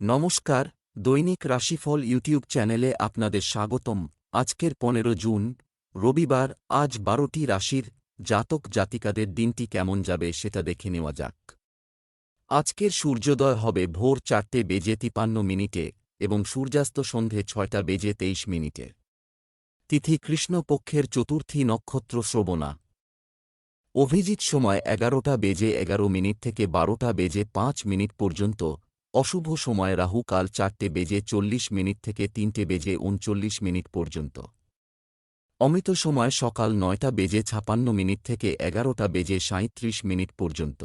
নমস্কার, দৈনিক রাশিফল ইউটিউব চ্যানেলে আপনাদের স্বাগতম। আজকের পনেরো জুন, রবিবার, আজ বারোটি রাশির জাতক জাতিকাদের দিনটি কেমন যাবে সেটা দেখে নেওয়া যাক। আজকের সূর্যোদয় হবে ভোর চারটে বেজে তিপান্ন মিনিটে এবং সূর্যাস্ত সন্ধে ছয়টা বেজে তেইশ মিনিটে। তিথি কৃষ্ণপক্ষের চতুর্থী নক্ষত্র শ্রবণা। অভিজিৎ সময় এগারোটা বেজে এগারো মিনিট থেকে বারোটা বেজে পাঁচ মিনিট পর্যন্ত অশুভ সময় রাহু কাল চারটে বেজে চল্লিশ মিনিট থেকে তিনটে বেজে উনচল্লিশ মিনিট পর্যন্ত। অমিত সময় সকাল নয়টা বেজে ছাপান্ন মিনিট থেকে এগারোটা বেজে সাঁত্রিশ মিনিট পর্যন্ত।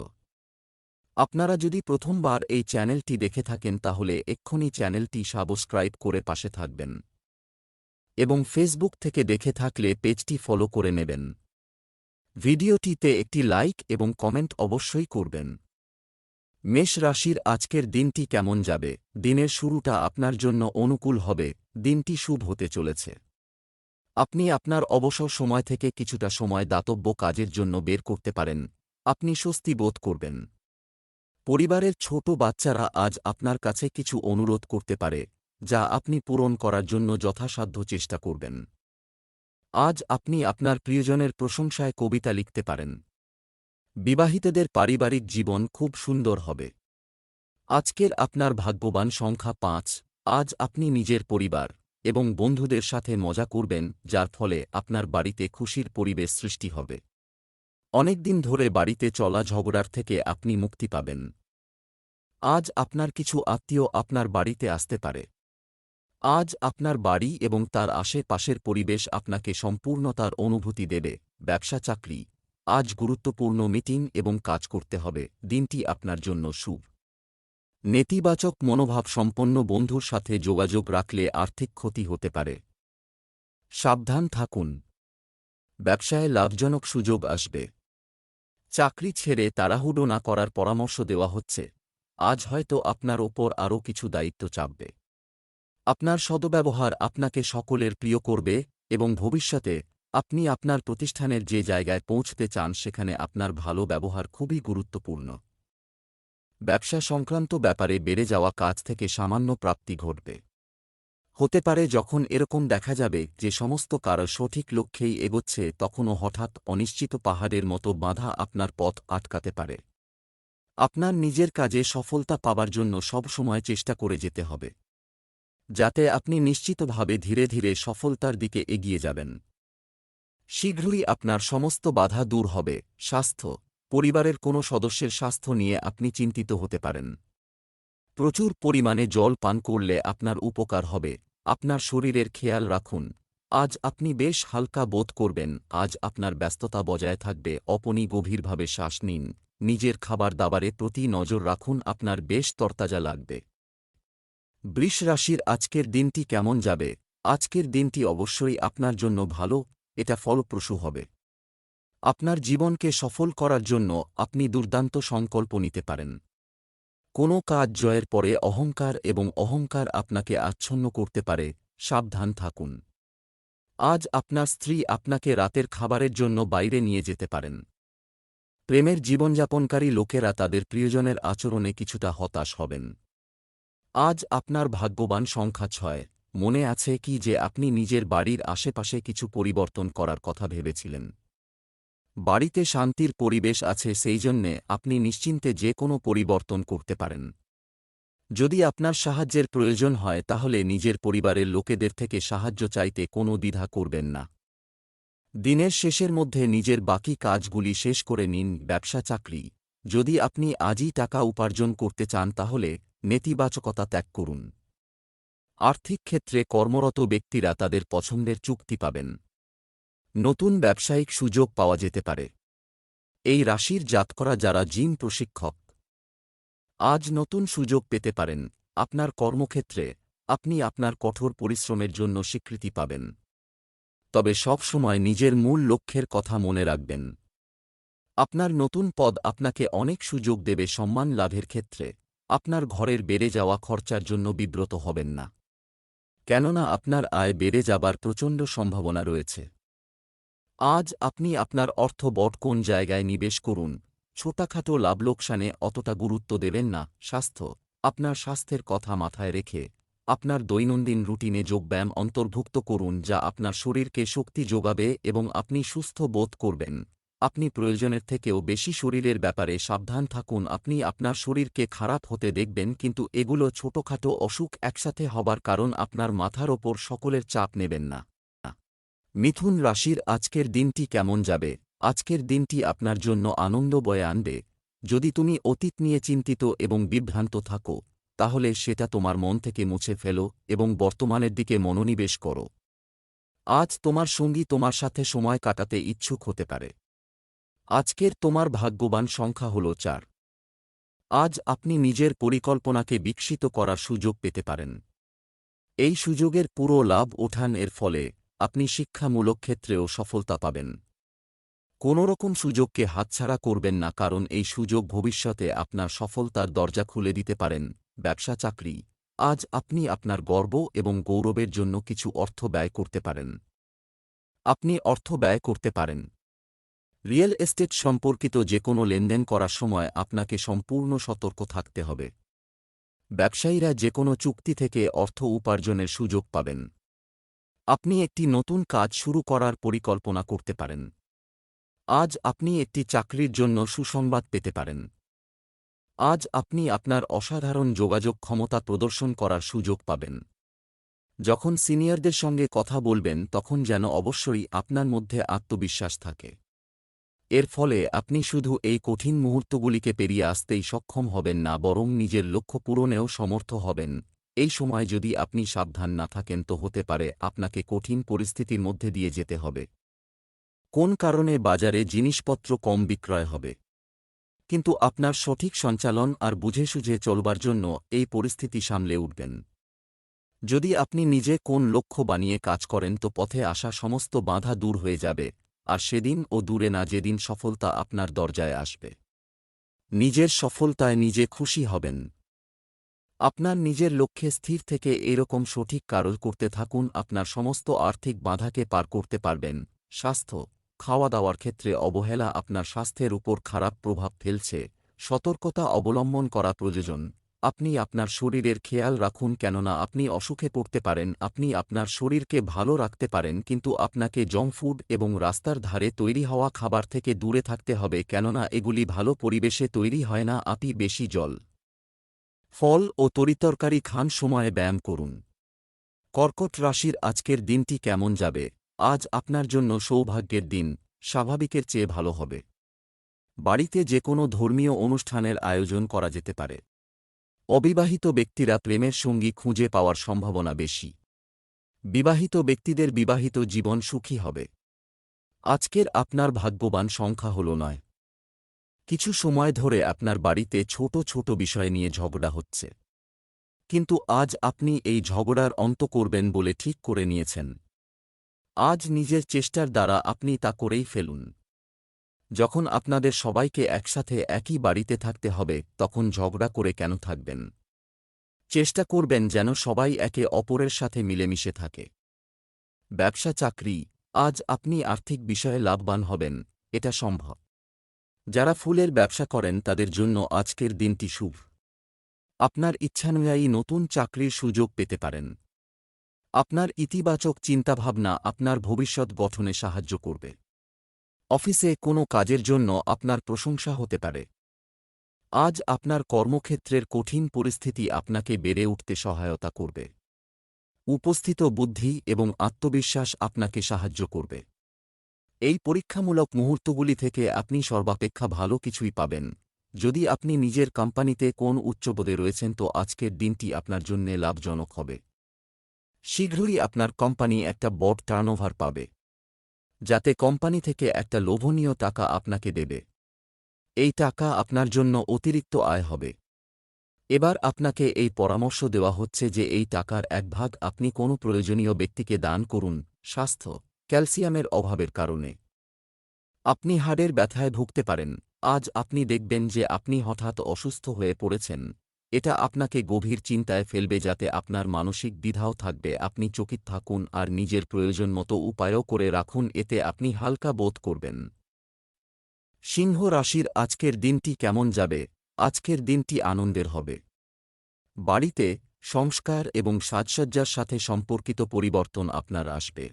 আপনারা যদি প্রথমবার এই চ্যানেলটি দেখে থাকেন তাহলে এক্ষুনি চ্যানেলটি সাবস্ক্রাইব করে পাশে থাকবেন। এবং ফেসবুক থেকে দেখে থাকলে পেজটি ফলো করে নেবেন। ভিডিওটিতে একটি লাইক এবং কমেন্ট অবশ্যই করবেন। মেষ রাশির আজকের দিনটি কেমন যাবে? দিনের শুরুটা আপনার জন্য অনুকূল হবে। দিনটি শুভ হতে চলেছে। আপনি আপনার অবসর সময় থেকে কিছুটা সময় দাতব্য কাজের জন্য বের করতে পারেন। আপনি স্বস্তি বোধ করবেন। পরিবারের ছোট বাচ্চারা আজ আপনার কাছে কিছু অনুরোধ করতে পারে, যা আপনি পূরণ করার জন্য যথাসাধ্য চেষ্টা করবেন। আজ আপনি আপনার প্রিয়জনের প্রশংসায় কবিতা লিখতে পারেন। বিবাহিতদের পারিবারিক জীবন খুব সুন্দর হবে। আজকের আপনার ভাগ্যবান সংখ্যা পাঁচ, আজ আপনি নিজের পরিবার এবং বন্ধুদের সাথে মজা করবেন, যার ফলে আপনার বাড়িতে খুশির পরিবেশ সৃষ্টি হবে। অনেকদিন ধরে বাড়িতে চলা ঝগড়ার থেকে আপনি মুক্তি পাবেন। আজ আপনার কিছু আত্মীয় আপনার বাড়িতে আসতে পারে। আজ আপনার বাড়ি এবং তার আশেপাশের পরিবেশ আপনাকে সম্পূর্ণতার অনুভূতি দেবে ব্যবসা চাকরি আজ গুরুত্বপূর্ণ মিটিং এবং কাজ করতে হবে। দিনটি আপনার জন্য শুভ। নেতিবাচক মনোভাব সম্পন্ন বন্ধুর সাথে যোগাযোগ রাখলে আর্থিক ক্ষতি হতে পারে। সাবধান থাকুন। ব্যবসায় লাভজনক সুযোগ আসবে। চাকরি ছেড়ে তাড়াহুড়ো না করার পরামর্শ দেওয়া হচ্ছে। আজ হয়তো আপনার ওপর আরও কিছু দায়িত্ব চাপবে। আপনার সদব্যবহার আপনাকে সকলের প্রিয় করবে এবং ভবিষ্যতে আপনি আপনার প্রতিষ্ঠানের যে জায়গায় পৌঁছতে চান সেখানে আপনার ভালো ব্যবহার খুবই গুরুত্বপূর্ণ। ব্যবসা সংক্রান্ত ব্যাপারে বেড়ে যাওয়া কাজ থেকে সামান্য প্রাপ্তি ঘটবে। হতে পারে যখন এরকম দেখা যাবে যে সমস্ত কারও সঠিক লক্ষ্যেই এগোচ্ছে, তখনও হঠাৎ অনিশ্চিত পাহাড়ের মতো বাধা আপনার পথ আটকাতে পারে। আপনার নিজের কাজে সফলতা পাবার জন্য সবসময় চেষ্টা করে যেতে হবে। যাতে আপনি নিশ্চিতভাবে ধীরে ধীরে সফলতার দিকে এগিয়ে যাবেন। শীঘ্রই আপনার সমস্ত বাধা দূর হবে। স্বাস্থ্য। পরিবারের কোনো সদস্যের স্বাস্থ্য নিয়ে আপনি চিন্তিত হতে পারেন। প্রচুর পরিমাণে জল পান করলে আপনার উপকার হবে। আপনার শরীরের খেয়াল রাখুন। আজ আপনি বেশ হালকা বোধ করবেন। আজ আপনার ব্যস্ততা বজায় থাকবে। অপনি গভীরভাবে শ্বাস নিন। নিজের খাবার দাবারে প্রতি নজর রাখুন। আপনার বেশ তরতাজা লাগবে। বৃষ রাশির আজকের দিনটি কেমন যাবে? আজকের দিনটি অবশ্যই আপনার জন্য ভালো। এটা ফলপ্রসূ হবে। আপনার জীবনকে সফল করার জন্য আপনি দুর্দান্ত সংকল্প নিতে পারেন। কোনো কাজ জয়ের পরে অহংকার এবং অহংকার আপনাকে আচ্ছন্ন করতে পারে, সাবধান থাকুন। আজ আপনার স্ত্রী আপনাকে রাতের খাবারের জন্য বাইরে নিয়ে যেতে পারেন। প্রেমের জীবনযাপনকারী লোকেরা তাদের প্রিয়জনের আচরণে কিছুটা হতাশ হবেন। আজ আপনার ভাগ্যবান সংখ্যা ছয়। মনে আছে কি যে আপনি নিজের বাড়ির আশেপাশে কিছু পরিবর্তন করার কথা ভেবেছিলেন? বাড়িতে শান্তির পরিবেশ আছে সেই জন্যে আপনি নিশ্চিন্তে যে কোনো পরিবর্তন করতে পারেন। যদি আপনার সাহায্যের প্রয়োজন হয় তাহলে নিজের পরিবারের লোকেদের থেকে সাহায্য চাইতে কোনো দ্বিধা করবেন না। দিনের শেষের মধ্যে নিজের বাকি কাজগুলি শেষ করে নিন, ব্যবসা, চাকরি। যদি আপনি আজই টাকা উপার্জন করতে চান তাহলে নেতিবাচকতা ত্যাগ করুন। আর্থিক ক্ষেত্রে কর্মরত ব্যক্তিরা তাদের পছন্দের চুক্তি পাবেন। নতুন ব্যবসায়িক সুযোগ পাওয়া যেতে পারে। এই রাশির জাতকরা যারা জিম প্রশিক্ষক, আজ নতুন সুযোগ পেতে পারেন। আপনার কর্মক্ষেত্রে আপনি আপনার কঠোর পরিশ্রমের জন্য স্বীকৃতি পাবেন। তবে সব সময় নিজের মূল লক্ষ্যের কথা মনে রাখবেন। আপনার নতুন পদ আপনাকে অনেক সুযোগ দেবে সম্মান লাভের ক্ষেত্রে। আপনার ঘরের বেড়ে যাওয়া খরচার জন্য বিব্রত হবেন না। কেননা আপনার আয় বেড়ে যাবার প্রচণ্ড সম্ভাবনা রয়েছে। আজ আপনি আপনার অর্থ বট কোন জায়গায় নিবেশ করুন, ছোটাখাটো লাভ লোকসানে অতটা গুরুত্ব দেবেন না, স্বাস্থ্য, আপনার স্বাস্থ্যের কথা মাথায় রেখে, আপনার দৈনন্দিন রুটিনে যোগব্যায়াম অন্তর্ভুক্ত করুন যা আপনার শরীরকে শক্তি যোগাবে এবং আপনি সুস্থ বোধ করবেন। আপনি প্রয়োজনের থেকেও বেশি শরীরের ব্যাপারে সাবধান থাকুন। আপনি আপনার শরীরকে খারাপ হতে দেখবেন, কিন্তু এগুলো ছোটখাটো অসুখ একসাথে হবার কারণ আপনার মাথার ওপর সকলের চাপ নেবেন না। মিথুন রাশির আজকের দিনটি কেমন যাবে? আজকের দিনটি আপনার জন্য আনন্দ বয়ে আনবে। যদি তুমি অতীত নিয়ে চিন্তিত এবং বিভ্রান্ত থাকো, তাহলে সেটা তোমার মন থেকে মুছে ফেলো এবং বর্তমানের দিকে মনোনিবেশ করো। আজ তোমার সঙ্গী তোমার সাথে সময় কাটাতে ইচ্ছুক হতে পারে। আজকের তোমার ভাগ্যবান সংখ্যা হল চার। আজ আপনি নিজের পরিকল্পনাকে বিকশিত করার সুযোগ পেতে পারেন। এই সুযোগের পুরো লাভ ওঠান এর ফলে আপনি শিক্ষামূলক ক্ষেত্রেও সফলতা পাবেন। কোনোরকম সুযোগকে হাতছাড়া করবেন না, কারণ এই সুযোগ ভবিষ্যতে আপনার সফলতার দরজা খুলে দিতে পারেন, ব্যবসা, চাকরি। আজ আপনি আপনার গর্ব এবং গৌরবের জন্য কিছু অর্থ ব্যয় করতে পারেন। আপনি অর্থ ব্যয় করতে পারেন। রিয়েল এস্টেট সম্পর্কিত যে কোনো লেনদেন করার সময় আপনাকে সম্পূর্ণ সতর্ক থাকতে হবে। ব্যবসায়ীরা যে কোনো চুক্তি থেকে অর্থ উপার্জনের সুযোগ পাবেন। আপনি একটি নতুন কাজ শুরু করার পরিকল্পনা করতে পারেন। আজ আপনি একটি চাকরির জন্য সুসংবাদ পেতে পারেন। আজ আপনি আপনার অসাধারণ যোগাযোগ ক্ষমতা প্রদর্শন করার সুযোগ পাবেন। যখন সিনিয়রদের সঙ্গে কথা বলবেন, তখন যেন অবশ্যই আপনার মধ্যে আত্মবিশ্বাস থাকে। এর ফলে আপনি শুধু এই কঠিন মুহূর্তগুলিকে পেরিয়ে আসতেই সক্ষম হবেন না, বরং নিজের লক্ষ্য পূরণেও সমর্থ হবেন। এই সময় যদি আপনি সাবধান না থাকেন, তো হতে পারে আপনাকে কঠিন পরিস্থিতির মধ্যে দিয়ে যেতে হবে। কোন কারণে বাজারে জিনিসপত্র কম বিক্রয় হবে? কিন্তু আপনার সঠিক সঞ্চালন আর বুঝে সুঝে চলবার জন্য এই পরিস্থিতি সামলে উঠবেন। যদি আপনি নিজে কোন লক্ষ্য বানিয়ে কাজ করেন, তো পথে আসা সমস্ত বাধা দূর হয়ে যাবে। আর সেদিন ও দূরে না যেদিন সফলতা আপনার দরজায় আসবে। নিজের সফলতায় নিজে খুশি হবেন। আপনার নিজের লক্ষ্যে স্থির থেকে এরকম সঠিক কারল করতে থাকুন, আপনার সমস্ত আর্থিক বাধাকে পার করতে পারবেন। স্বাস্থ্য খাওয়া দাওয়ার ক্ষেত্রে অবহেলা আপনার স্বাস্থ্যের উপর খারাপ প্রভাব ফেলছে। সতর্কতা অবলম্বন করা প্রয়োজন। আপনি আপনার শরীরের খেয়াল রাখুন কেননা আপনি অসুখে পড়তে পারেন, আপনি আপনার শরীরকে ভালো রাখতে পারেন কিন্তু আপনাকে জঙ্ক ফুড এবং রাস্তার ধারে তৈরি হওয়া খাবার থেকে দূরে থাকতে হবে কেননা এগুলি ভালো পরিবেশে তৈরি হয় না, আপনি বেশি জল, ফল ও তরিতরকারি খান সময়ে ব্যায়াম করুন। কর্কট রাশির আজকের দিনটি কেমন যাবে? আজ আপনার জন্য সৌভাগ্যের দিন, স্বাভাবিকের চেয়ে ভালো হবে। বাড়িতে যে কোনো ধর্মীয় অনুষ্ঠানের আয়োজন করা যেতে পারে। অবিবাহিত ব্যক্তিরা প্রেমের সঙ্গী খুঁজে পাওয়ার সম্ভাবনা বেশি। বিবাহিত ব্যক্তিদের বিবাহিত জীবন সুখী হবে। আজকের আপনার ভাগ্যবান সংখ্যা হল নয়। কিছু সময় ধরে আপনার বাড়িতে ছোট ছোট বিষয় নিয়ে ঝগড়া হচ্ছে। কিন্তু আজ আপনি এই ঝগড়ার অন্ত করবেন বলে ঠিক করে নিয়েছেন। আজ নিজের চেষ্টার দ্বারা আপনি তা করেই ফেলুন। যখন আপনাদের সবাইকে একসাথে একই বাড়িতে থাকতে হবে, তখন ঝগড়া করে কেন থাকবেন? চেষ্টা করবেন যেন সবাই একে অপরের সাথে মিলেমিশে থাকে। ব্যবসা চাকরি, আজ আপনি আর্থিক বিষয়ে লাভবান হবেন, এটা সম্ভব। যারা ফুলের ব্যবসা করেন, তাদের জন্য আজকের দিনটি শুভ। আপনার ইচ্ছানুযায়ী নতুন চাকরির সুযোগ পেতে পারেন। আপনার ইতিবাচক চিন্তাভাবনা আপনার ভবিষ্যৎ গঠনে সাহায্য করবে। অফিসে কোনো কাজের জন্য আপনার প্রশংসা হতে পারে। আজ আপনার কর্মক্ষেত্রের কঠিন পরিস্থিতি আপনাকে বেড়ে উঠতে সহায়তা করবে। উপস্থিত বুদ্ধি এবং আত্মবিশ্বাস আপনাকে সাহায্য করবে। এই পরীক্ষামূলক মুহূর্তগুলি থেকে আপনি সর্বাপেক্ষা ভালো কিছুই পাবেন। যদি আপনি নিজের কোম্পানিতে কোন উচ্চপদে রয়েছেন তো আজকের দিনটি আপনার জন্য লাভজনক হবে। শীঘ্রই আপনার কোম্পানি একটা বড় টার্নওভার পাবে। যাতে কোম্পানি থেকে একটা লোভনীয় টাকা আপনাকে দেবে। এই টাকা আপনার জন্য অতিরিক্ত আয় হবে। এবার আপনাকে এই পরামর্শ দেওয়া হচ্ছে যে এই টাকার এক ভাগ আপনি কোনো প্রয়োজনীয় ব্যক্তিকে দান করুন, স্বাস্থ্য, ক্যালসিয়ামের অভাবের কারণে। আপনি হাড়ের ব্যথায় ভুগতে পারেন। আজ আপনি দেখবেন যে আপনি হঠাৎ অসুস্থ হয়ে পড়েছেন। এটা আপনাকে গভীর চিন্তায় ফেলবে যাতে আপনার মানসিক দ্বিধাও থাকবে। আপনি চকিত থাকুন আর নিজের প্রয়োজন মতো উপায়ও করে রাখুন, এতে আপনি হালকা বোধ করবেন। সিংহ রাশির আজকের দিনটি কেমন যাবে? আজকের দিনটি আনন্দের হবে। বাড়িতে সংস্কার এবং সাজসজ্জার সাথে সম্পর্কিত পরিবর্তন আপনার আসবে।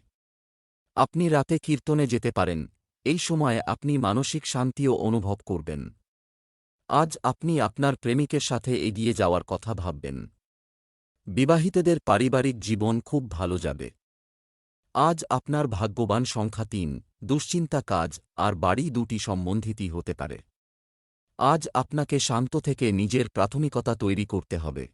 আপনি রাতে কীর্তনে যেতে পারেন। এই সময়ে আপনি মানসিক শান্তিও অনুভব করবেন। আজ আপনি আপনার প্রেমিকের সাথে এগিয়ে যাওয়ার কথা ভাববেন। বিবাহিতদের পারিবারিক জীবন খুব ভালো যাবে। আজ আপনার ভাগ্যবান সংখ্যা তিন, দুশ্চিন্তা কাজ, আর বাড়ি দুটি সম্বন্ধিতই হতে পারে। আজ আপনাকে শান্ত থেকে নিজের প্রাথমিকতা তৈরি করতে হবে।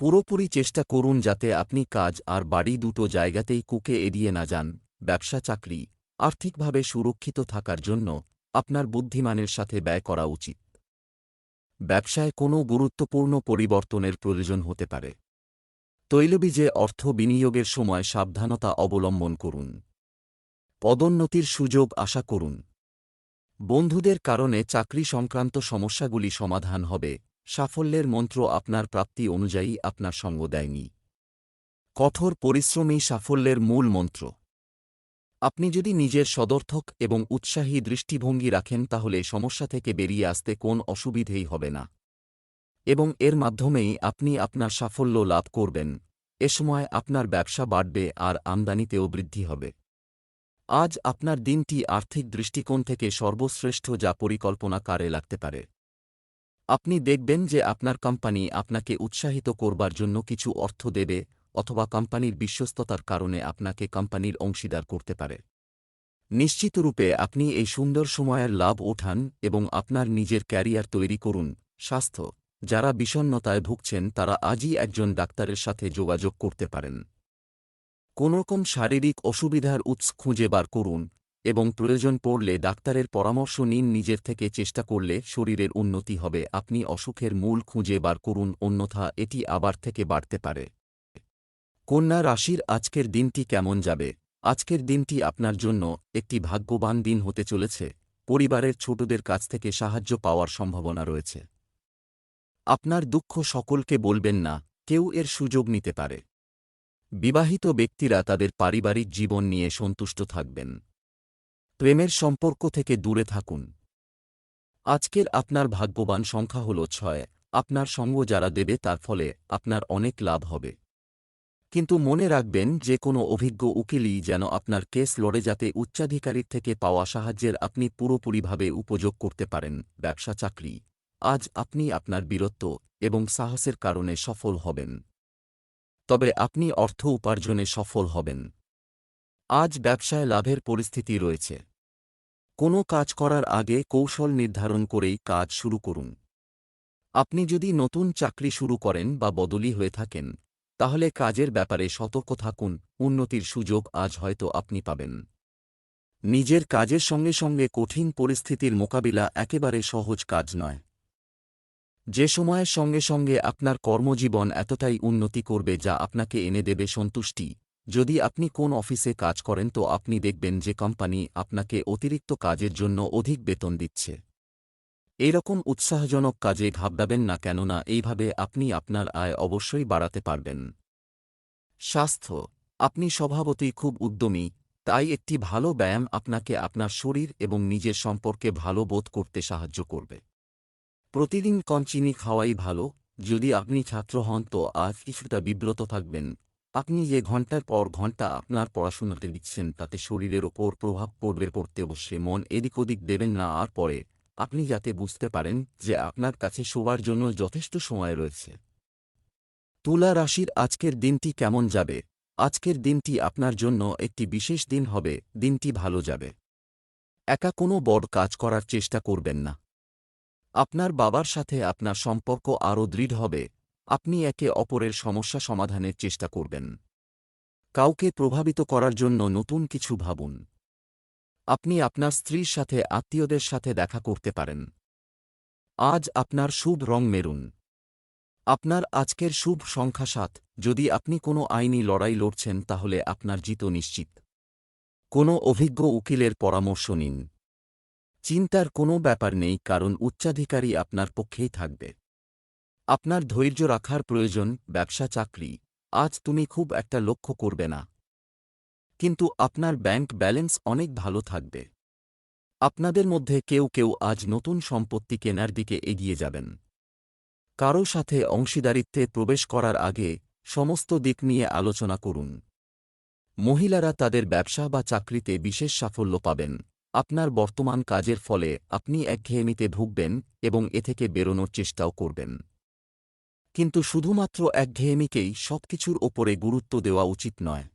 পুরোপুরি চেষ্টা করুন যাতে আপনি কাজ আর বাড়ি দুটো জায়গাতেই কুকে এড়িয়ে না যান, ব্যবসা, চাকরি, আর্থিকভাবে সুরক্ষিত থাকার জন্য আপনার বুদ্ধিমানের সাথে ব্যয় করা উচিত। ব্যবসায় কোনো গুরুত্বপূর্ণ পরিবর্তনের প্রয়োজন হতে পারে। তৈলবীজে অর্থ বিনিয়োগের সময় সাবধানতা অবলম্বন করুন। পদোন্নতির সুযোগ আশা করুন। বন্ধুদের কারণে চাকরি সংক্রান্ত সমস্যাগুলি সমাধান হবে, সাফল্যের মন্ত্র আপনার প্রাপ্তি অনুযায়ী আপনার সঙ্গ দেয়নি। কঠোর পরিশ্রমী সাফল্যের মূল মন্ত্র। আপনি যদি নিজের সদর্থক এবং উৎসাহী দৃষ্টিভঙ্গি রাখেন, তাহলে সমস্যা থেকে বেরিয়ে আসতে কোন অসুবিধেই হবে না। এবং এর মাধ্যমেই আপনি আপনার সাফল্য লাভ করবেন। এ সময় আপনার ব্যবসা বাড়বে আর আমদানিতেও বৃদ্ধি হবে। আজ আপনার দিনটি আর্থিক দৃষ্টিকোণ থেকে সর্বশ্রেষ্ঠ যা পরিকল্পনা কারে লাগতে পারে। আপনি দেখবেন যে আপনার কোম্পানি আপনাকে উৎসাহিত করবার জন্য কিছু অর্থ দেবে অথবা কোম্পানির বিশ্বস্ততার কারণে আপনাকে কোম্পানির অংশীদার করতে পারে। নিশ্চিতরূপে আপনি এই সুন্দর সময়ের লাভ ওঠান এবং আপনার নিজের ক্যারিয়ার তৈরি করুন। স্বাস্থ্য, যারা বিষণ্নতায় ভুগছেন তারা আজই একজন ডাক্তারের সাথে যোগাযোগ করতে পারেন। কোনোরকম শারীরিক অসুবিধার উৎস খুঁজে বার করুন এবং প্রয়োজন পড়লে ডাক্তারের পরামর্শ নিন। নিজের থেকে চেষ্টা করলে শরীরের উন্নতি হবে। আপনি অসুখের মূল খুঁজে বার করুন। অন্যথা এটি আবার থেকে বাড়তে পারে। কন্যা রাশির আজকের দিনটি কেমন যাবে? আজকের দিনটি আপনার জন্য একটি ভাগ্যবান দিন হতে চলেছে। পরিবারের ছোটদের কাছ থেকে সাহায্য পাওয়ার সম্ভাবনা রয়েছে। আপনার দুঃখ সকলকে বলবেন না, কেউ এর সুযোগ নিতে পারে। বিবাহিত ব্যক্তিরা তাদের পারিবারিক জীবন নিয়ে সন্তুষ্ট থাকবেন। প্রেমের সম্পর্ক থেকে দূরে থাকুন। আজকের আপনার ভাগ্যবান সংখ্যা হল ছয়। আপনার সঙ্গ যারা দেবে তার ফলে আপনার অনেক লাভ হবে। কিন্তু মনে রাখবেন যে কোনো অভিজ্ঞ উকিলই যেন আপনার কেস লড়ে যাতে উচ্চাধিকারীর থেকে পাওয়া সাহায্যের আপনি পুরোপুরিভাবে উপযোগ করতে পারেন, ব্যবসা, চাকরি। আজ আপনি আপনার বীরত্ব এবং সাহসের কারণে সফল হবেন। তবে আপনি অর্থ উপার্জনে সফল হবেন। আজ ব্যবসায় লাভের পরিস্থিতি রয়েছে। কোনো কাজ করার আগে কৌশল নির্ধারণ করেই কাজ শুরু করুন। আপনি যদি নতুন চাকরি শুরু করেন বা বদলি হয়ে থাকেন তাহলে কাজের ব্যাপারে সতর্ক থাকুন, উন্নতির সুযোগ আজ হয়তো আপনি পাবেন। নিজের কাজের সঙ্গে সঙ্গে কঠিন পরিস্থিতির মোকাবিলা একেবারে সহজ কাজ নয়। যে সময়ের সঙ্গে সঙ্গে আপনার কর্মজীবন এতটাই উন্নতি করবে যা আপনাকে এনে দেবে সন্তুষ্টি। যদি আপনি কোন অফিসে কাজ করেন তো আপনি দেখবেন যে কোম্পানি আপনাকে অতিরিক্ত কাজের জন্য অধিক বেতন দিচ্ছে। এরকম উৎসাহজনক কাজে ঘাবড়াবেন না কেননা এইভাবে আপনি আপনার আয় অবশ্যই বাড়াতে পারবেন। স্বাস্থ্য, আপনি স্বভাবতই খুব উদ্যমী, তাই একটি ভালো ব্যায়াম আপনাকে আপনার শরীর এবং নিজের সম্পর্কে ভালো বোধ করতে সাহায্য করবে। প্রতিদিন কঞ্চিনি খাওয়াই ভালো, যদি আপনি ছাত্র হন তো আজ কিছুটা বিব্রত থাকবেন। আপনি যে ঘণ্টার পর ঘণ্টা আপনার পড়াশোনাতে দিচ্ছেন তাতে শরীরের ওপর প্রভাব পড়বে পড়তে বসে মন এদিক ওদিক দেবেন না আর পরে আপনি যাতে বুঝতে পারেন যে আপনার কাছে শোবার জন্য যথেষ্ট সময় রয়েছে। তুলা রাশির আজকের দিনটি কেমন যাবে? আজকের দিনটি আপনার জন্য একটি বিশেষ দিন হবে, দিনটি ভালো যাবে। একা কোনো বড় কাজ করার চেষ্টা করবেন না। আপনার বাবার সাথে আপনার সম্পর্ক আরও দৃঢ় হবে, আপনি একে অপরের সমস্যা সমাধানের চেষ্টা করবেন। কাউকে প্রভাবিত করার জন্য নতুন কিছু ভাবুন। আপনি আপনার স্ত্রীর সাথে, আত্মীয়দের সাথে দেখা করতে পারেন। আজ আপনার শুভ রং মেরুন। আপনার আজকের শুভ সংখ্যা সাত। যদি আপনি কোনো আইনি লড়াই লড়ছেন, তাহলে আপনার জিত নিশ্চিত। কোনো অভিজ্ঞ উকিলের পরামর্শ নিন। চিন্তার কোনো ব্যাপার নেই, কারণ উচ্চাধিকারী আপনার পক্ষেই থাকবে। আপনার ধৈর্য রাখার প্রয়োজন ব্যবসা চাকরি আজ তুমি খুব একটা লক্ষ্য করবে না। কিন্তু আপনার ব্যাংক ব্যালেন্স অনেক ভালো থাকবে। আপনাদের মধ্যে কেউ কেউ আজ নতুন সম্পত্তি কেনার দিকে এগিয়ে যাবেন। কারও সাথে অংশীদারিত্বে প্রবেশ করার আগে সমস্ত দিক নিয়ে আলোচনা করুন। মহিলারা তাদের ব্যবসা বা চাকরিতে বিশেষ সাফল্য পাবেন। আপনার বর্তমান কাজের ফলে আপনি একঘেয়েমিতে ভুগবেন এবং এ থেকে বেরোনোর চেষ্টাও করবেন। কিন্তু শুধুমাত্র একঘেয়েমিকেই সবকিছুর ওপরে গুরুত্ব দেওয়া উচিত নয়।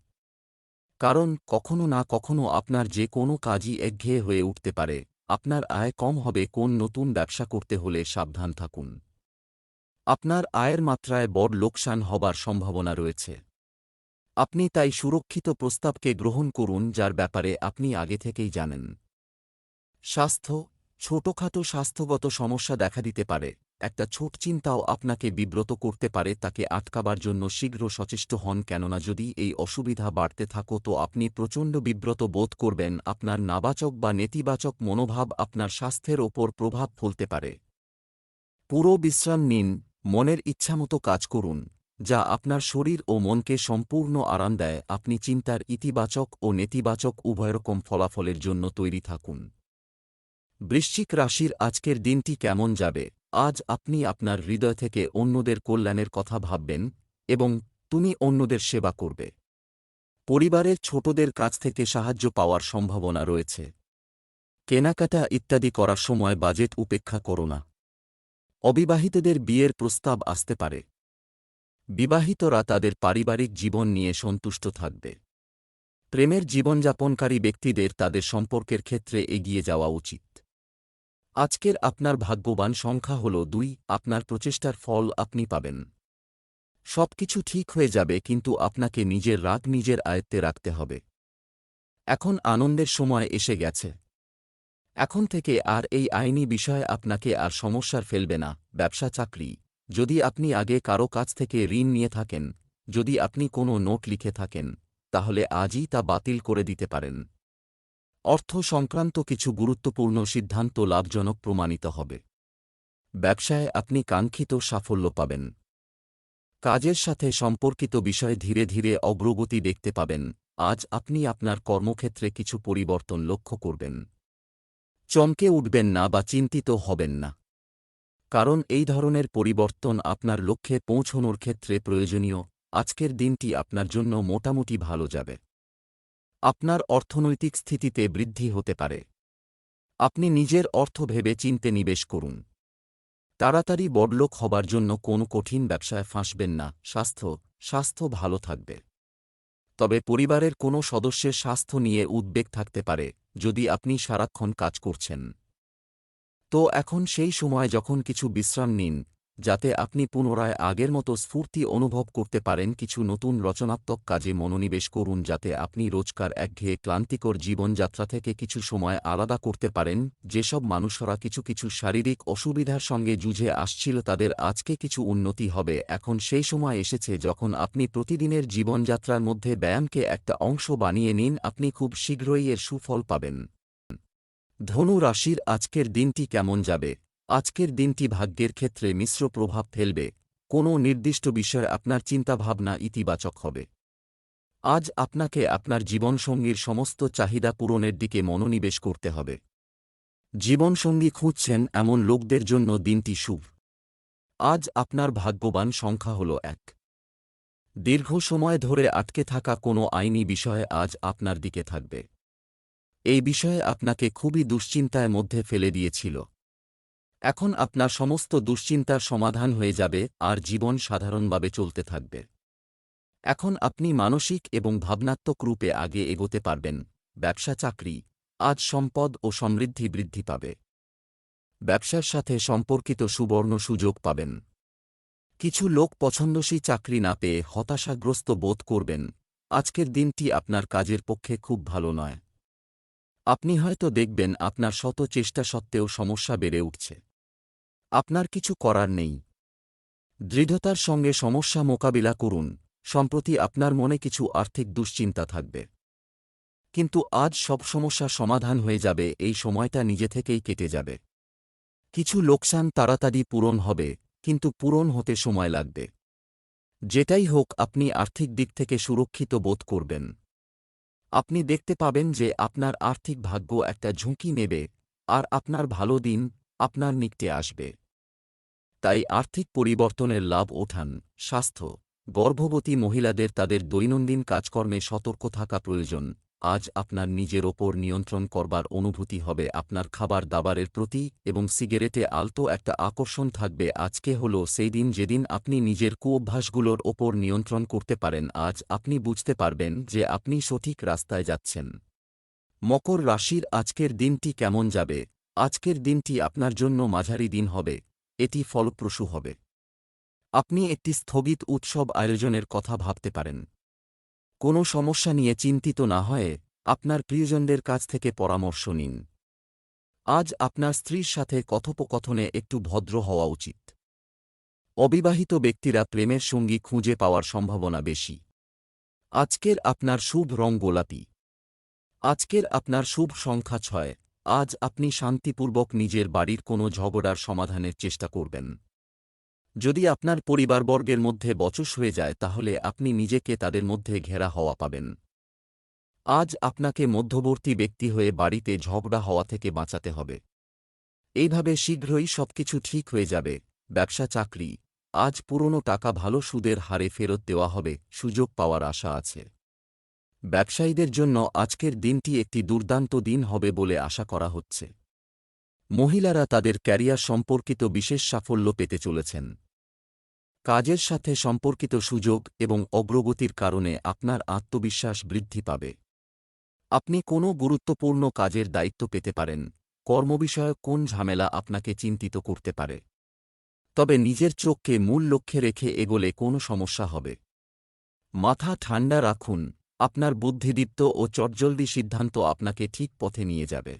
কারণ কখনো না কখনো আপনার যে কোনো কাজই একঘেয়ে হয়ে উঠতে পারে। আপনার আয় কম হবে কোন নতুন ব্যবসা করতে হলে সাবধান থাকুন। আপনার আয়ের মাত্রায় বড় লোকসান হবার সম্ভাবনা রয়েছে। আপনি তাই সুরক্ষিত প্রস্তাবকে গ্রহণ করুন যার ব্যাপারে আপনি আগে থেকেই জানেন। স্বাস্থ্য, ছোটখাটো স্বাস্থ্যগত সমস্যা দেখা দিতে পারে। একটা ছোট চিন্তাও আপনাকে বিব্রত করতে পারে, তাকে আটকাবার জন্য শীঘ্র সচেষ্ট হন। কেননা যদি এই অসুবিধা বাড়তে থাকো, তো আপনি প্রচণ্ড বিব্রত বোধ করবেন, আপনার নাবাচক বা নেতিবাচক মনোভাব আপনার স্বাস্থ্যের ওপর প্রভাব ফেলতে পারে। পুরো বিশ্রাম নিন, মনের ইচ্ছামতো কাজ করুন, যা আপনার শরীর ও মনকে সম্পূর্ণ আরাম দেয়। আপনি চিন্তার ইতিবাচক ও নেতিবাচক উভয়রকম ফলাফলের জন্য তৈরি থাকুন। বৃশ্চিক রাশির আজকের দিনটি কেমন যাবে? আজ আপনি আপনার হৃদয় থেকে অন্যদের কল্যাণের কথা ভাববেন এবং তুমি অন্যদের সেবা করবে। পরিবারের ছোটদের কাছ থেকে সাহায্য পাওয়ার সম্ভাবনা রয়েছে। কেনাকাটা ইত্যাদি করার সময় বাজেট উপেক্ষা করো না। অবিবাহিতদের বিয়ের প্রস্তাব আসতে পারে। বিবাহিতরা তাদের পারিবারিক জীবন নিয়ে সন্তুষ্ট থাকবে। প্রেমের জীবনযাপনকারী ব্যক্তিদের তাদের সম্পর্কের ক্ষেত্রে এগিয়ে যাওয়া উচিত। আজকের আপনার ভাগ্যবান সংখ্যা হল দুই, আপনার প্রচেষ্টার ফল আপনি পাবেন। সবকিছু ঠিক হয়ে যাবে, কিন্তু আপনাকে নিজের রাগ নিজের আয়ত্তে রাখতে হবে। এখন আনন্দের সময় এসে গেছে। এখন থেকে আর এই আইনি বিষয় আপনাকে আর সমস্যার ফেলবে না, ব্যবসা, চাকরি। যদি আপনি আগে কারও কাছ থেকে ঋণ নিয়ে থাকেন, যদি আপনি কোনো নোট লিখে থাকেন, তাহলে আজই তা বাতিল করে দিতে পারেন। অর্থ সংক্রান্ত কিছু গুরুত্বপূর্ণ সিদ্ধান্ত লাভজনক প্রমাণিত হবে। ব্যবসায় আপনি কাঙ্ক্ষিত সাফল্য পাবেন। কাজের সাথে সম্পর্কিত বিষয়ে ধীরে ধীরে অগ্রগতি দেখতে পাবেন। আজ আপনি আপনার কর্মক্ষেত্রে কিছু পরিবর্তন লক্ষ্য করবেন। চমকে উঠবেন না বা চিন্তিত হবেন না। কারণ এই ধরনের পরিবর্তন আপনার লক্ষ্যে পৌঁছনোর ক্ষেত্রে প্রয়োজনীয়। আজকের দিনটি আপনার জন্য মোটামুটি ভালো যাবে। আপনার অর্থনৈতিক স্থিতিতে বৃদ্ধি হতে পারে। আপনি নিজের অর্থ ভেবে চিনতে নিবেশ করুন। তাড়াতাড়ি বড়লোক হবার জন্য কোনো কঠিন ব্যবসায় ফাঁসবেন না, স্বাস্থ্য স্বাস্থ্য ভালো থাকবে। তবে পরিবারের কোনো সদস্যের স্বাস্থ্য নিয়ে উদ্বেগ থাকতে পারে, যদি আপনি সারাক্ষণ কাজ করছেন। তো এখন সেই সময় যখন কিছু বিশ্রাম নিন যাতে আপনি পুনরায় আগের মতো স্ফূর্তি অনুভব করতে পারেন কিছু নতুন রচনাত্মক কাজে মনোনিবেশ করুন যাতে আপনি রোজকার একঘেয়ে ক্লান্তিকর জীবনযাত্রা থেকে কিছু সময় আলাদা করতে পারেন। যেসব মানুষরা কিছু কিছু শারীরিক অসুবিধার সঙ্গে যুঝে আসছিল তাদের আজকে কিছু উন্নতি হবে। এখন সেই সময় এসেছে যখন আপনি প্রতিদিনের জীবনযাত্রার মধ্যে ব্যায়ামকে একটা অংশ বানিয়ে নিন, আপনি খুব শীঘ্রই এর সুফল পাবেন। ধনু রাশির আজকের দিনটি কেমন যাবে? আজকের দিনটি ভাগ্যের ক্ষেত্রে মিশ্র প্রভাব ফেলবে, কোনো নির্দিষ্ট বিষয়ে আপনার চিন্তাভাবনা ইতিবাচক হবে। আজ আপনাকে আপনার জীবনসঙ্গীর সমস্ত চাহিদা পূরণের দিকে মনোনিবেশ করতে হবে। জীবনসঙ্গী খুঁজছেন এমন লোকদের জন্য দিনটি শুভ। আজ আপনার ভাগ্যবান সংখ্যা হল এক। দীর্ঘ সময় ধরে আটকে থাকা কোনো আইনি বিষয়ে আজ আপনার দিকে থাকবে। এই বিষয়ে আপনাকে খুবই দুশ্চিন্তায় মধ্যে ফেলে দিয়েছিল। এখন আপনার সমস্ত দুশ্চিন্তার সমাধান হয়ে যাবে আর জীবন সাধারণভাবে চলতে থাকবে। এখন আপনি মানসিক এবং ভাবনাত্মক রূপে আগে এগোতে পারবেন। ব্যবসা চাকরি, আজ সম্পদ ও সমৃদ্ধি বৃদ্ধি পাবে। ব্যবসার সাথে সম্পর্কিত সুবর্ণ সুযোগ পাবেন। কিছু লোক পছন্দসী চাকরি না পেয়ে হতাশাগ্রস্ত বোধ করবেন, আজকের দিনটি আপনার কাজের পক্ষে খুব ভালো নয়। আপনি হয়তো দেখবেন আপনার শত চেষ্টা সত্ত্বেও সমস্যা বেড়ে উঠছে। আপনার কিছু করার নেই। দৃঢ়তার সঙ্গে সমস্যা মোকাবিলা করুন, সম্প্রতি আপনার মনে কিছু আর্থিক দুশ্চিন্তা থাকবে। কিন্তু আজ সব সমস্যা সমাধান হয়ে যাবে, এই সময়টা নিজে থেকেই কেটে যাবে। কিছু লোকসান তাড়াতাড়ি পূরণ হবে, কিন্তু পূরণ হতে সময় লাগবে। যেটাই হোক, আপনি আর্থিক দিক থেকে সুরক্ষিত বোধ করবেন। আপনি দেখতে পাবেন যে আপনার আর্থিক ভাগ্য একটা ঝুঁকি নেবে, আর আপনার ভালো দিন আপনার নিকটে আসবে। তাই আর্থিক পরিবর্তনের লাভ ওঠান, স্বাস্থ্য, গর্ভবতী মহিলাদের তাদের দৈনন্দিন কাজকর্মে সতর্ক থাকা প্রয়োজন। আজ আপনার নিজের ওপর নিয়ন্ত্রণ করবার অনুভূতি হবে আপনার খাবার দাবারের প্রতি এবং সিগারেটে আলতো একটা আকর্ষণ থাকবে। আজকে হল সেই দিন যেদিন আপনি নিজের কুঅভ্যাসগুলোর ওপর নিয়ন্ত্রণ করতে পারেন। আজ আপনি বুঝতে পারবেন যে আপনি সঠিক রাস্তায় যাচ্ছেন। মকর রাশির আজকের দিনটি কেমন যাবে? আজকের দিনটি আপনার জন্য মাঝারি দিন হবে, এটি ফলপ্রসূ হবে। আপনি একটি স্থগিত উৎসব আয়োজনের কথা ভাবতে পারেন। কোনো সমস্যা নিয়ে চিন্তিত না হয়ে আপনার প্রিয়জনদের কাছ থেকে পরামর্শ নিন। আজ আপনার স্ত্রীর সাথে কথোপকথনে একটু ভদ্র হওয়া উচিত। অবিবাহিত ব্যক্তিরা প্রেমের সঙ্গী খুঁজে পাওয়ার সম্ভাবনা বেশি। আজকের আপনার শুভ রং গোলাপি। আজকের আপনার শুভ সংখ্যা ছয়। আজ আপনি শান্তিপূর্বক নিজের বাড়ির কোনো ঝগড়ার সমাধানের চেষ্টা করবেন। যদি আপনার পরিবারবর্গের মধ্যে বচস হয়ে যায়, তাহলে আপনি নিজেকে তাদের মধ্যে ঘেরা হওয়া পাবেন। আজ আপনাকে মধ্যবর্তী ব্যক্তি হয়ে বাড়িতে ঝগড়া হওয়া থেকে বাঁচাতে হবে। এইভাবে শীঘ্রই সবকিছু ঠিক হয়ে যাবে। ব্যবসা, চাকরি, আজ পুরনো টাকা ভালো সুদের হারে ফেরত দেওয়া হবে, সুযোগ পাওয়ার আশা আছে। ব্যবসায়ীদের জন্য আজকের দিনটি একটি দুর্দান্ত দিন হবে বলে আশা করা হচ্ছে। মহিলারা তাদের ক্যারিয়ার সম্পর্কিত বিশেষ সাফল্য পেতে চলেছেন। কাজের সাথে সম্পর্কিত সুযোগ এবং অগ্রগতির কারণে আপনার আত্মবিশ্বাস বৃদ্ধি পাবে। আপনি কোনো গুরুত্বপূর্ণ কাজের দায়িত্ব পেতে পারেন। কর্মবিষয়ক কোন ঝামেলা আপনাকে চিন্তিত করতে পারে। তবে নিজের চোখকে মূল লক্ষ্যে রেখে এগোলে কোনো সমস্যা হবে। মাথা ঠান্ডা রাখুন। আপনার বুদ্ধিদীপ্ত ও চটজলদি সিদ্ধান্ত আপনাকে ঠিক পথে নিয়ে যাবে।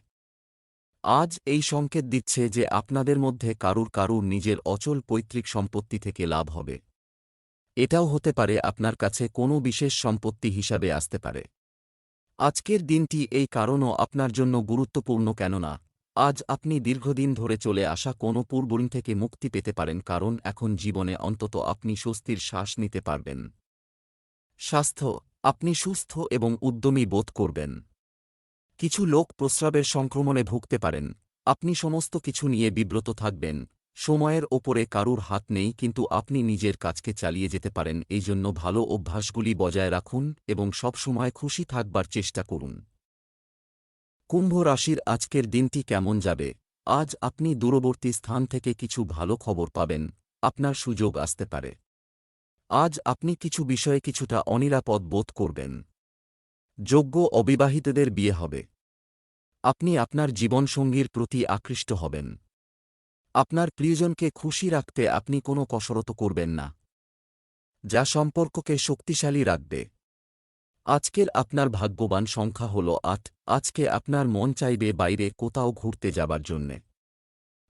আজ এই সংকেত দিচ্ছে যে আপনাদের মধ্যে কারুর কারুর নিজের অচল পৈতৃক সম্পত্তি থেকে লাভ হবে। এটাও হতে পারে আপনার কাছে কোনো বিশেষ সম্পত্তি হিসাবে আসতে পারে। আজকের দিনটি এই কারণও আপনার জন্য গুরুত্বপূর্ণ কেননা, আজ আপনি দীর্ঘদিন ধরে চলে আসা কোনো পূর্বঋণ থেকে মুক্তি পেতে পারেন কারণ এখন জীবনে অন্তত আপনি স্বস্তির শ্বাস নিতে পারবেন। স্বাস্থ্য আপনি সুস্থ এবং উদ্যমী বোধ করবেন। কিছু লোক প্রস্রাবের সংক্রমণে ভুগতে পারেন। আপনি সমস্ত কিছু নিয়ে বিব্রত থাকবেন। সময়ের ওপরে কারুর হাত নেই, কিন্তু আপনি নিজের কাজকে চালিয়ে যেতে পারেন। এই জন্য ভালো অভ্যাসগুলি বজায় রাখুন এবং সবসময় খুশি থাকবার চেষ্টা করুন। কুম্ভ রাশির আজকের দিনটি কেমন যাবে? আজ আপনি দূরবর্তী স্থান থেকে কিছু ভালো খবর পাবেন। আপনার সুযোগ আসতে পারে। আজ আপনি কিছু বিষয়ে কিছুটা অনিরাপদ বোধ করবেন। যোগ্য অবিবাহিতদের বিয়ে হবে। আপনি আপনার জীবনসঙ্গীর প্রতি আকৃষ্ট হবেন। আপনার প্রিয়জনকে খুশি রাখতে আপনি কোনো কসরত করবেন না। যা সম্পর্ককে শক্তিশালী রাখবে। আজকের আপনার ভাগ্যবান সংখ্যা হল আট। আজকে আপনার মন চাইবে বাইরে কোথাও ঘুরতে যাবার জন্যে।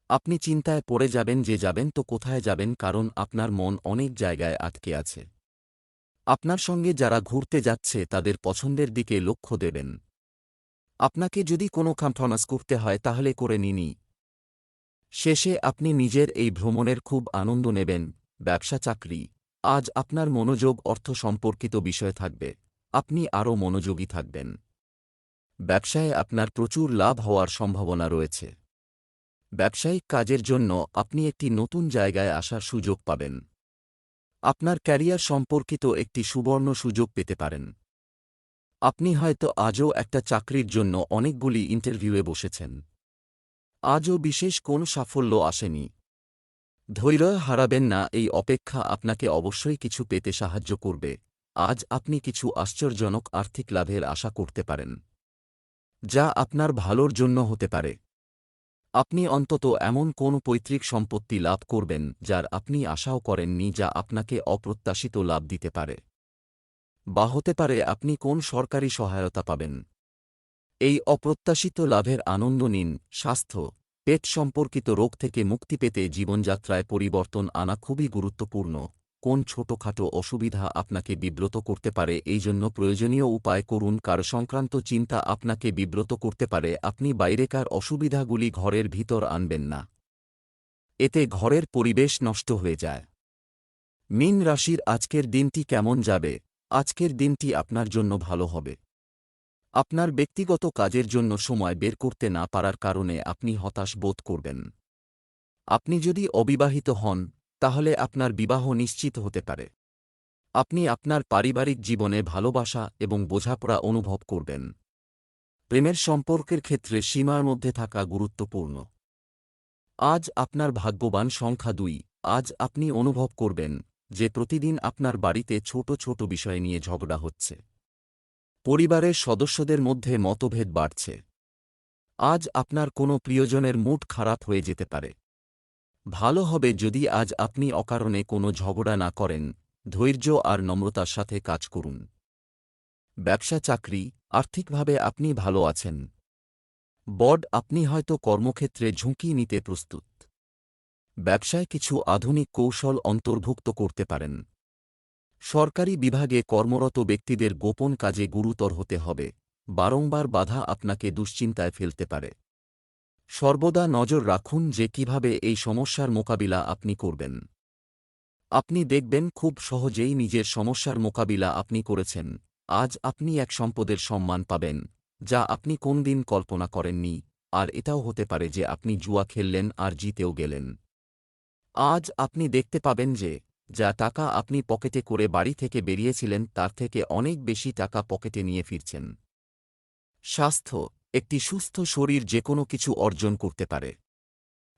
আপনি চিন্তায় পড়ে যাবেন যে যাবেন তো কোথায় যাবেন কারণ আপনার মন অনেক জায়গায় আটকে আছে। আপনার সঙ্গে যারা ঘুরতে যাচ্ছে তাদের পছন্দের দিকে লক্ষ্য দেবেন। আপনাকে যদি কোনো কামফানাস করতে হয় তাহলে করে নিনি। শেষে আপনি নিজের এই ভ্রমণের খুব আনন্দ নেবেন, ব্যবসা, চাকরি। আজ আপনার মনোযোগ অর্থ সম্পর্কিত বিষয় থাকবে। আপনি আরও মনোযোগী থাকবেন। ব্যবসায় আপনার প্রচুর লাভ হওয়ার সম্ভাবনা রয়েছে। ব্যবসায়িক কাজের জন্য আপনি একটি নতুন জায়গায় আসার সুযোগ পাবেন। আপনার ক্যারিয়ার সম্পর্কিত একটি সুবর্ণ সুযোগ পেতে পারেন। আপনি হয়তো আজও একটা চাকরির জন্য অনেকগুলি ইন্টারভিউয়ে বসেছেন। আজও বিশেষ কোন সাফল্য আসেনি। ধৈর্য হারাবেন না, এই অপেক্ষা আপনাকে অবশ্যই কিছু পেতে সাহায্য করবে। আজ আপনি কিছু আশ্চর্যজনক আর্থিক লাভের আশা করতে পারেন, যা আপনার ভালোর জন্য হতে পারে। আপনি অন্তত এমন কোন পৈতৃক সম্পত্তি লাভ করবেন, যার আপনি আশাও করেননি, যা আপনাকে অপ্রত্যাশিত লাভ দিতে পারে। বা হতে পারে আপনি কোন সরকারি সহায়তা পাবেন। এই অপ্রত্যাশিত লাভের আনন্দ নিন, স্বাস্থ্য, পেট সম্পর্কিত রোগ থেকে মুক্তি পেতে জীবনযাত্রায় পরিবর্তন আনা খুবই গুরুত্বপূর্ণ। কোন ছোটখাটো অসুবিধা আপনাকে বিব্রত করতে পারে, এই জন্য প্রয়োজনীয় উপায় করুন। কার সংক্রান্ত চিন্তা আপনাকে বিব্রত করতে পারে, আপনি বাইরেকার অসুবিধাগুলি ঘরের ভিতর আনবেন না। এতে ঘরের পরিবেশ নষ্ট হয়ে যায়। মিন রাশির আজকের দিনটি কেমন যাবে? আজকের দিনটি আপনার জন্য ভালো হবে। আপনার ব্যক্তিগত কাজের জন্য সময় বের করতে না পারার কারণে আপনি হতাশ বোধ করবেন। আপনি যদি অবিবাহিত হন তাহলে আপনার বিবাহ নিশ্চিত হতে পারে। আপনি আপনার পারিবারিক জীবনে ভালোবাসা এবং বোঝাপড়া অনুভব করবেন। প্রেমের সম্পর্কের ক্ষেত্রে সীমার মধ্যে থাকা গুরুত্বপূর্ণ। আজ আপনার ভাগ্যবান সংখ্যা দুই। আজ আপনি অনুভব করবেন যে প্রতিদিন আপনার বাড়িতে ছোট ছোট বিষয় নিয়ে ঝগড়া হচ্ছে। পরিবারের সদস্যদের মধ্যে মতভেদ বাড়ছে। আজ আপনার কোনো প্রিয়জনের মুড খারাপ হয়ে যেতে পারে। ভালো হবে যদি আজ আপনি অকারণে কোনো ঝগড়া না করেন, ধৈর্য আর নম্রতার সাথে কাজ করুন। ব্যবসা চাকরি, আর্থিকভাবে আপনি ভালো আছেন। বড, আপনি হয়তো কর্মক্ষেত্রে ঝুঁকি নিতে প্রস্তুত। ব্যবসায় কিছু আধুনিক কৌশল অন্তর্ভুক্ত করতে পারেন। সরকারি বিভাগে কর্মরত ব্যক্তিদের গোপন কাজে গুরুতর হতে হবে। বারংবার বাধা আপনাকে দুশ্চিন্তায় ফেলতে পারে। সর্বদা নজর রাখুন যে কীভাবে এই সমস্যার মোকাবিলা আপনি করবেন। আপনি দেখবেন খুব সহজেই নিজের সমস্যার মোকাবিলা আপনি করেছেন। আজ আপনি এক সম্পদের সম্মান পাবেন, যা আপনি কোনদিন কল্পনা করেননি, আর এটাও হতে পারে যে আপনি জুয়া খেললেন আর জিতেও গেলেন। আজ আপনি দেখতে পাবেন যে, যা টাকা আপনি পকেটে করে বাড়ি থেকে বেরিয়েছিলেন তার থেকে অনেক বেশি টাকা পকেটে নিয়ে ফিরছেন। স্বাস্থ্য একটি সুস্থ শরীর যে কোনো কিছু অর্জন করতে পারে।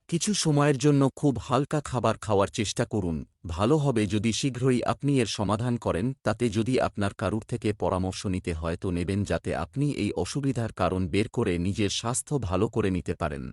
কিছু সময়ের জন্য খুব হালকা খাবার খাওয়ার চেষ্টা করুন। ভালো হবে যদি শীঘ্রই আপনি এর সমাধান করেন, তাতে যদি আপনার কারুর থেকে পরামর্শ নিতে হয় তো নেবেন যাতে আপনি এই অসুবিধার কারণ বের করে নিজের স্বাস্থ্য ভালো করে নিতে পারেন।